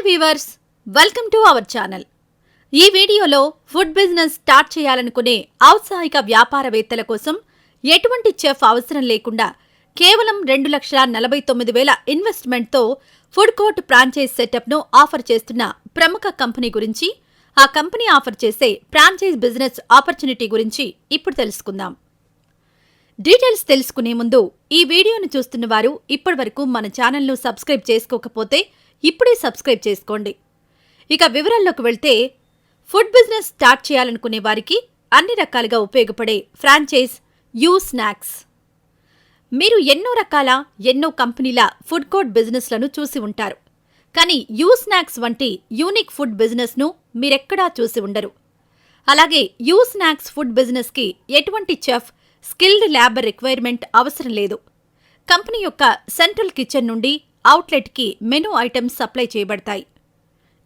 Hi viewers welcome to our channel ఈ వీడియోలో food business start చేయాలనుకునే ఔత్సాహిక వ్యాపారవేత్తల కోసం ఎటువంటి చెఫ్ అవసరం లేకుండా కేవలం రెండు లక్షల నలభై తొమ్మిది వేల ఇన్వెస్ట్మెంట్తో ఫుడ్ కోర్ట్ ఫ్రాంచైజ్ సెటప్ను ఆఫర్ చేస్తున్న ప్రముఖ కంపెనీ గురించి ఆ కంపెనీ ఆఫర్ చేసే ఫ్రాంచైజ్ బిజినెస్ ఆపర్చునిటీ గురించి ఇప్పుడు తెలుసుకుందాం. డీటెయిల్స్ తెలుసుకునే ముందు ఈ వీడియోను చూస్తున్న వారు ఇప్పటివరకు మన ఛానల్ను సబ్స్క్రైబ్ చేసుకోకపోతే ఇప్పుడే సబ్స్క్రైబ్ చేసుకోండి. ఇక వివరాల్లోకి వెళ్తే ఫుడ్ బిజినెస్ స్టార్ట్ చేయాలనుకునే వారికి అన్ని రకాలుగా ఉపయోగపడే ఫ్రాంచైజ్ యూ స్నాక్స్. మీరు ఎన్నో రకాల ఎన్నో కంపెనీల ఫుడ్ కోర్ట్ బిజినెస్లను చూసి ఉంటారు. కానీ యూ స్నాక్స్ వంటి యూనిక్ ఫుడ్ బిజినెస్ను మీరెక్కడా చూసి ఉండరు. అలాగే యూ స్నాక్స్ ఫుడ్ బిజినెస్కి ఎటువంటి చెఫ్ స్కిల్డ్ ల్యాబర్ రిక్వైర్మెంట్ అవసరం లేదు. కంపెనీ యొక్క సెంట్రల్ కిచెన్ నుండి అవుట్లెట్కి మెనూ ఐటమ్స్ సప్లై చేయబడతాయి.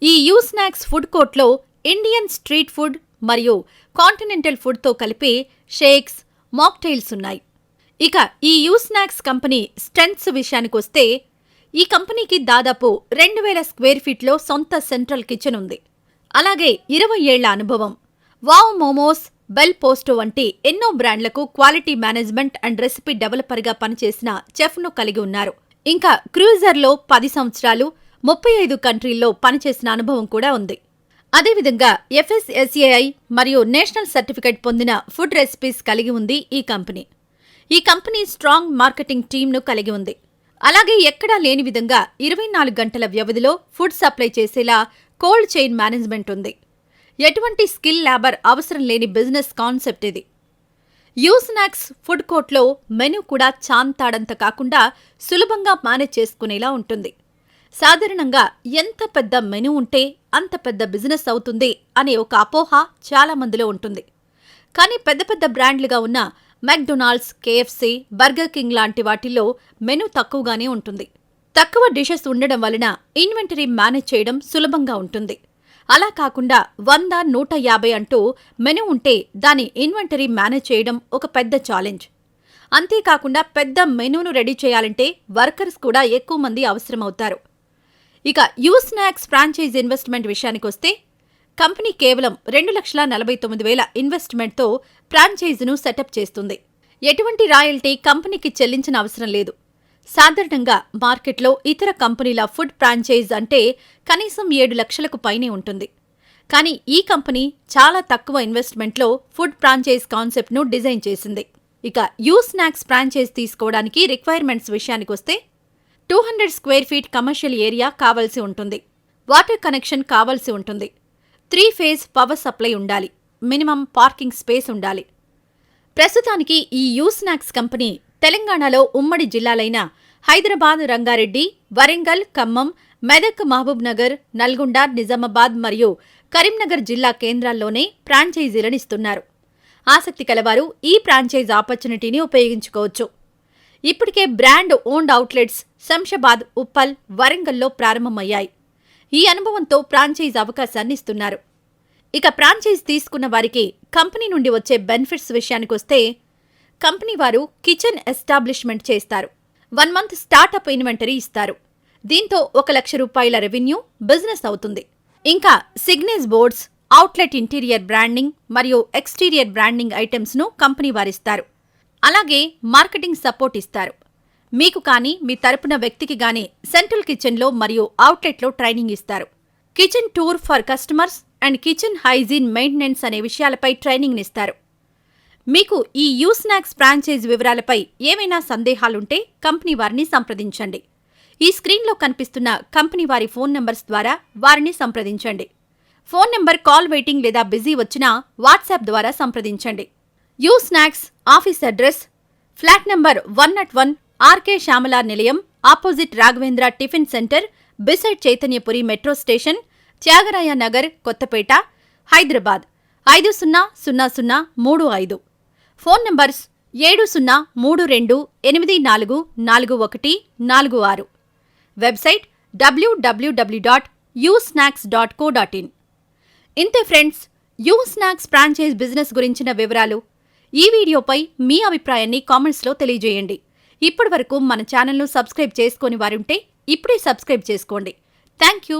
ఈ యూ స్నాక్స్ ఫుడ్ కోర్ట్లో ఇండియన్ స్ట్రీట్ ఫుడ్ మరియు కాంటినెంటల్ ఫుడ్తో కలిపి షేక్స్ మాక్టైల్స్ ఉన్నాయి. ఇక ఈ యూ స్నాక్స్ కంపెనీ స్ట్రెంగ్త్స్ విషయానికొస్తే ఈ కంపెనీకి దాదాపు రెండు వేల స్క్వేర్ ఫీట్లో సొంత సెంట్రల్ కిచెన్ ఉంది. అలాగే ఇరవై ఏళ్ళ అనుభవం వావ్ మోమోస్ బెల్ పోస్టో వంటి ఎన్నో బ్రాండ్లకు క్వాలిటీ మేనేజ్మెంట్ అండ్ రెసిపీ డెవలపర్గా పనిచేసిన చెఫ్ను కలిగి ఉన్నారు. ఇంకా క్రూజర్లో పది సంవత్సరాలు ముప్పై ఐదు కంట్రీల్లో పనిచేసిన అనుభవం కూడా ఉంది. అదేవిధంగా ఎఫ్ఎస్ఎస్ఏఐ మరియు నేషనల్ సర్టిఫికేట్ పొందిన ఫుడ్ రెసిపీస్ కలిగి ఉంది ఈ కంపెనీ. ఈ కంపెనీ స్ట్రాంగ్ మార్కెటింగ్ టీంను కలిగి ఉంది. అలాగే ఎక్కడా లేని విధంగా ఇరవై నాలుగు గంటల వ్యవధిలో ఫుడ్ సప్లై చేసేలా కోల్డ్ చైన్ మేనేజ్మెంట్ ఉంది. ఎటువంటి స్కిల్ లేబర్ అవసరం లేని బిజినెస్ కాన్సెప్ట్ ఇది. యూ స్నాక్స్ ఫుడ్ కోర్ట్లో మెనూ కూడా చాంతాడంత కాకుండా సులభంగా మేనేజ్ చేసుకునేలా ఉంటుంది. సాధారణంగా ఎంత పెద్ద మెనూ ఉంటే అంత పెద్ద బిజినెస్ అవుతుంది అనే ఒక అపోహ చాలా మందిలో ఉంటుంది. కానీ పెద్ద పెద్ద బ్రాండ్లుగా ఉన్న మెక్డొనాల్డ్స్ కేఎఫ్సి బర్గర్ కింగ్ లాంటి వాటిల్లో మెనూ తక్కువగానే ఉంటుంది. తక్కువ డిషెస్ ఉండడం వలన ఇన్వెంటరీ మేనేజ్ చేయడం సులభంగా ఉంటుంది. అలా కాకుండా వంద నూట యాభై అంటూ మెనూ ఉంటే దాని ఇన్వెంటరీ మేనేజ్ చేయడం ఒక పెద్ద ఛాలెంజ్. అంతేకాకుండా పెద్ద మెనూను రెడీ చేయాలంటే వర్కర్స్ కూడా ఎక్కువ మంది అవసరమవుతారు. ఇక యూ స్నాక్స్ ఫ్రాంచైజ్ ఇన్వెస్ట్మెంట్ విషయానికొస్తే కంపెనీ కేవలం రెండు లక్షల నలభై తొమ్మిది వేల ఇన్వెస్ట్మెంట్తో ఫ్రాంచైజీను సెటప్ చేస్తుంది. ఎటువంటి రాయల్టీ కంపెనీకి చెల్లించిన అవసరం లేదు. సాధారణంగా మార్కెట్లో ఇతర కంపెనీల ఫుడ్ ఫ్రాంచైజ్ అంటే కనీసం ఏడు లక్షలకు పైనే ఉంటుంది. కానీ ఈ కంపెనీ చాలా తక్కువ ఇన్వెస్ట్మెంట్లో ఫుడ్ ఫ్రాంచైజ్ కాన్సెప్ట్ను డిజైన్ చేసింది. ఇక యూ స్నాక్స్ ఫ్రాంచైజ్ తీసుకోవడానికి రిక్వైర్మెంట్స్ విషయానికొస్తే two hundred square feet commercial area కావాల్సి ఉంటుంది. వాటర్ కనెక్షన్ కావాల్సి ఉంటుంది. త్రీ ఫేజ్ పవర్ సప్లై ఉండాలి. మినిమం పార్కింగ్ స్పేస్ ఉండాలి. ప్రస్తుతానికి ఈ యూ స్నాక్స్ కంపెనీ తెలంగాణలో ఉమ్మడి జిల్లాలైన హైదరాబాద్ రంగారెడ్డి వరంగల్ ఖమ్మం మెదక్ మహబూబ్ నగర్ నల్గొండ నిజామాబాద్ మరియు కరీంనగర్ జిల్లా కేంద్రాల్లోనే ఫ్రాంచైజీలను ఇస్తున్నారు. ఆసక్తి కలవారు ఈ ఫ్రాంచైజ్ ఆపర్చునిటీని ఉపయోగించుకోవచ్చు. ఇప్పటికే brand owned outlets Shamshabad Uppal వరంగల్లో ప్రారంభమయ్యాయి. ఈ అనుభవంతో ఫ్రాంచైజ్ అవకాశాన్ని ఇస్తున్నారు. ఇక ఫ్రాంచైజ్ తీసుకున్న వారికి కంపెనీ నుండి వచ్చే బెనిఫిట్స్ విషయానికొస్తే కంపెనీ వారు కిచెన్ ఎస్టాబ్లిష్మెంట్ చేస్తారు. వన్ మంత్ స్టార్టప్ ఇన్వెంటరీ ఇస్తారు. దీంతో ఒక లక్ష రూపాయల రెవెన్యూ బిజినెస్ అవుతుంది. ఇంకా signage boards outlet interior branding మరియు ఎక్స్టీరియర్ బ్రాండింగ్ ఐటమ్స్ను కంపెనీ వారిస్తారు అలాగే మార్కెటింగ్ సపోర్ట్ ఇస్తారు. మీకు కానీ మీ తరపున వ్యక్తికి గానీ సెంట్రల్ కిచెన్లో మరియు అవుట్లెట్లో ట్రైనింగ్ ఇస్తారు. Kitchen tour for customers and kitchen hygiene maintenance అనే విషయాలపై ట్రైనింగ్ ఇస్తారు మీకు ఈ యూ స్నాక్స్ ఫ్రాంచైజ్ వివరాలపై ఏమైనా సందేహాలుంటే కంపెనీ వారిని సంప్రదించండి. ఈ స్క్రీన్లో కనిపిస్తున్న కంపెనీ వారి ఫోన్ నంబర్స్ ద్వారా వారిని సంప్రదించండి. ఫోన్ నంబర్ కాల్ వెయిటింగ్ లేదా బిజీ వచ్చినా వాట్సాప్ ద్వారా సంప్రదించండి. U Snacks office address flat number one nought one RK Shyamala Nilayam opposite Raghavendra tiffin centre beside Chaitanyapuri metro station Thyagaraya Nagar Kothapet Hyderabad. ఐదు సున్నా సున్నా సున్నా మూడు ఐదు. ఫోన్ నంబర్స్ ఏడు సున్నా మూడు రెండు ఎనిమిది నాలుగు నాలుగు ఒకటి నాలుగు ఆరు. Website W W W dot U Snacks dot co dot in ఇంతే friends U Snacks franchise business గురించిన వివరాలు ఈ వీడియోపై మీ అభిప్రాయాన్ని కామెంట్స్లో తెలియజేయండి. ఇప్పటివరకు మన ఛానల్ను సబ్స్క్రైబ్ చేసుకుని వారుంటే ఇప్పుడే సబ్స్క్రైబ్ చేసుకోండి. Thank you